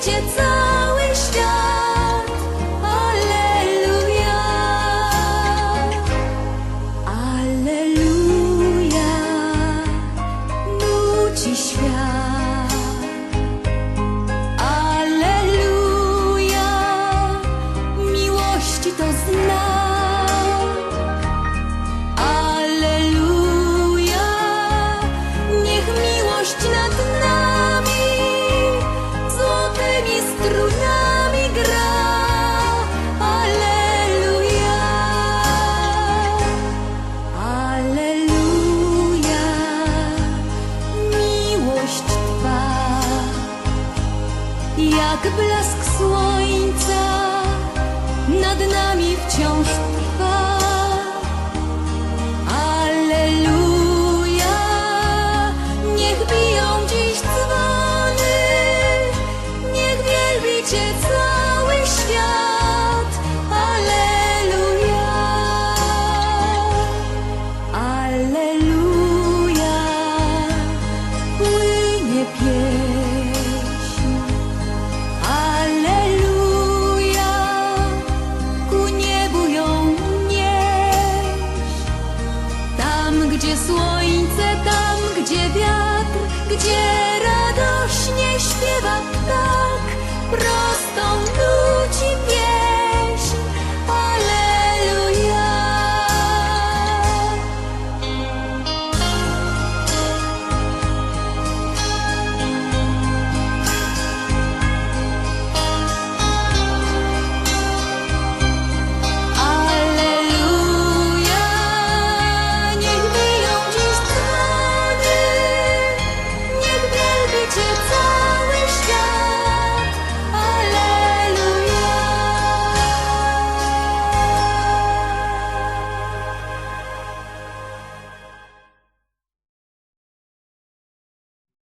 wielbi Cię cały świat. Jak blask słońca 我已在